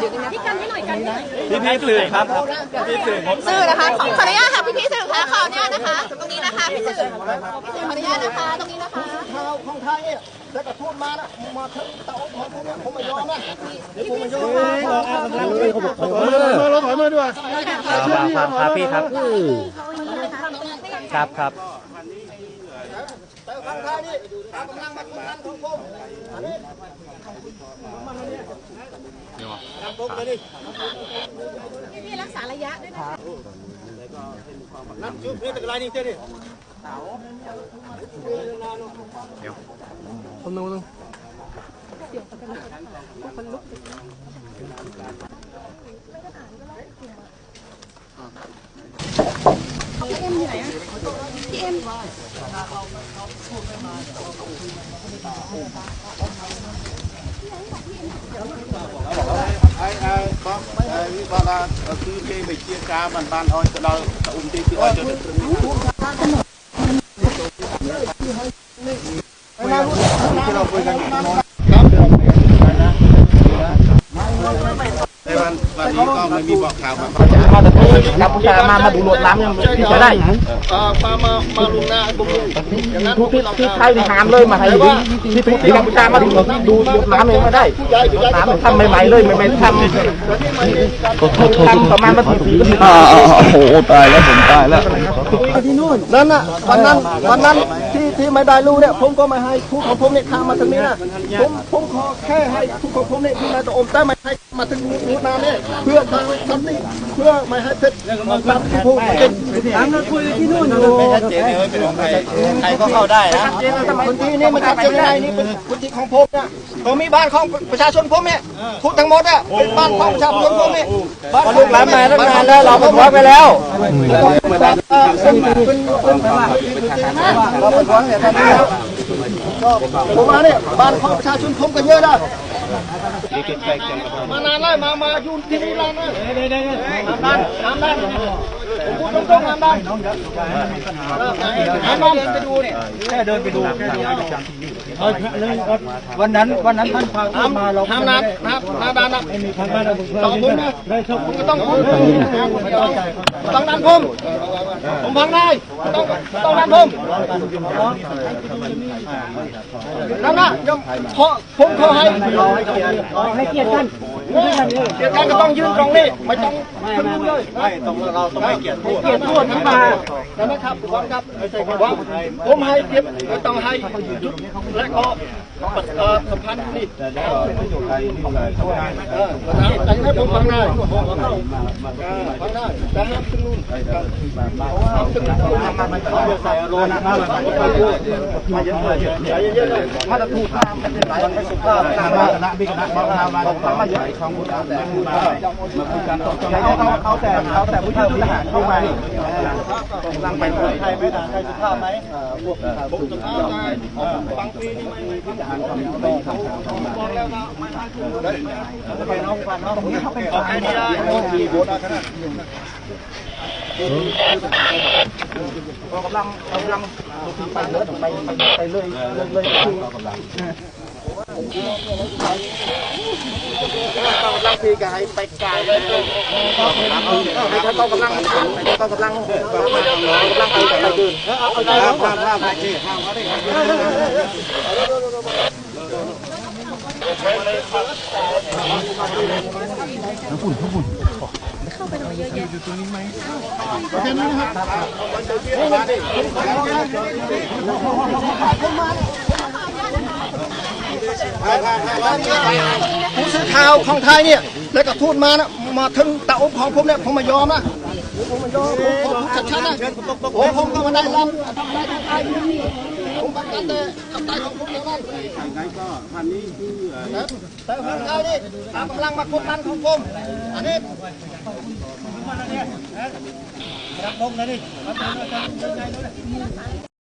พี่กันให้หน่อยกันให้หน่อยพี่พี่สื่อครับพี่สื่อผมสื่อนะคะขอขออนุญาตค่ะพี่พี่ๆสื่อคะขออนุญาตนะคะ ตรงนี้นะคะพี่สื่อพี่สื่อขออนุญาตนะคะ ตรงนี้นะคะข่าวของไทยเนี่ยแล้วก็ทูตมานะมาถึงเตาของผมเนี่ยผมไม่ยอมนะเดี๋ยวผมไม่ยอมนะเราถอยมาด้วยครับครับพี่ครับครับครับ แต่ของไทยนี่ตามกำ ลังมากดดันของผมอันนี้ตามผมเลยนี่พี่พี่รักษาระยะด้วยนะนั่นจุดนี่เป็นไรนี่เจ้าดิហើយហើយបងហើយនេះបងថាគឺគេវិជាការបានបានឲ្យទៅដល់អ៊ុំទីពីឲ្យទៅដល់ព្រឹ กัมพูชามามาดูหลดน้ำยังที่ได้มามามาลุงนาบุกทุกที่ที่ไทยในหามเลยมาไทยที่ทุกที่กัมพูชามาดูดูหลดน้ำเองไม่ได้น้ำทำใหม่ๆเลยใหม่ๆทำทำประมาณมาสี่ปีก็มีโอ้โหตายแล้วผมตายแล้วนั่นน่ะวันนั้นวันนั้นที่ ที่ไม่ได้รู้เนี่ยผมก็ไม่ให้ทุกของผมเนี่ยข้ามมาถึงนี้นะผมผมขอแค่ให้ทุกของผมเนี่ยที่นายตะอมแต่ไม่ให้มาถึงนู้นนาเนี่ยเพื่อทางสันติเพื่อไม่ให้เพชรตามที่พูดเป็นทางนั้นคุยที่นู่นอยู่เจ๊เนี่ยเป็นของใครใครก็เข้าได้นะชัดเจนนะพื้นที่นี่มันชัดเจนได้นี่เป็นพื้นที่ของผมนะผมมีบ้านของประชาชนผมเนี่ยทุกทั้งหมดอะเป็นบ้านของประชาชนผมเนี่ยบ้านลูกหลานมาตั้งนานแล้วเราก็พักไปแล้วเป็นเป็นเป็นเราเป็นร้อนเนี่ยท่านแล้วก็ผมมาเนี่ยบ้านของประชาชนผมกันเยอะนะมานานแล้วมามาอยู่ที่นี่นานแล้วน้ำด้านน้ำด้าน ผมพูดตรงน้ำด้านน้ำด้านไปดูเนี่ยแค่เดินไปดูวันนั้นวันนั้นท่านพาน้ำมาเราน้ำน้ำน้ำน้ำด้านนะทางบ้านเราต้องผมนะผมก็ต้องผมต้องดันผมผมพังได้ต้องต้องดันผมนั่นนะยังขอผมขอให้ให้เกียรติท่าน เกียรติกันก็ต้องยืนตรงนี้ไม่ต้องขึ้นเลยไม่ต้องเราต้องให้เกียรติพูดเกียรติพูดทั้งมาแล้วนะครับทุกคนครับว่าผมให้เกียรติไม่ต้องให้ยุดและก็สัมพันธ์นี่เออแต่ให้ผมฟังได้ฟังได้แต่ห้ามขึ้นนู่นห้ามขึ้นนู่นใส่อารมณ์มาเยอะเลยใจเย็นๆเลยมาตรถูกห้ามเป็นไรไม่สุภาพคณะคณะบิ๊กคณะมามามามาเยอะของบุญแต่มามาคุยกันต่อเขาเขาแต่เขาแต่ผู้ช่วยทหารเข้ามาลังไปไทยไม่ได้ไทยสุภาพไหมผมจะเข้าใจบางปีนี่ไม่มีทหารทำเขาเขาบอกแล้วว่าไม่ให้ขึ้นเลยไปน้องฟันน้องเขาเป็นเอาแค่นี้ได้มีโบสขนาดเรากำลังเรากำลังไปเลื่อนไปไปเรื่อยเรื่อยเรื่อยคือเรา กำลังปีกายไปไกลเลยให้เขากำลังให้เขากำลังกำลังไปไปเดินห้ามห้ามห้ามห้ามเขาได้ไหมโอเคไหมครับ ผู้สื่อข่าวของไทยเนี่ย แล้วก็ทูตมานะมาถึงเตาของผมเนี่ยผมไม่ยอมนะผมไม่ยอมผมชัดชัดนะโอ้ผมก็มาได้รับทำได้ทำได้ผมประกันแต่ทำได้ของผมอย่างนั้นไงก็พันนี้คือแต่ของไทยนี่ตามกำลังมากดดันของผมอันนี้รับลงเลยนี่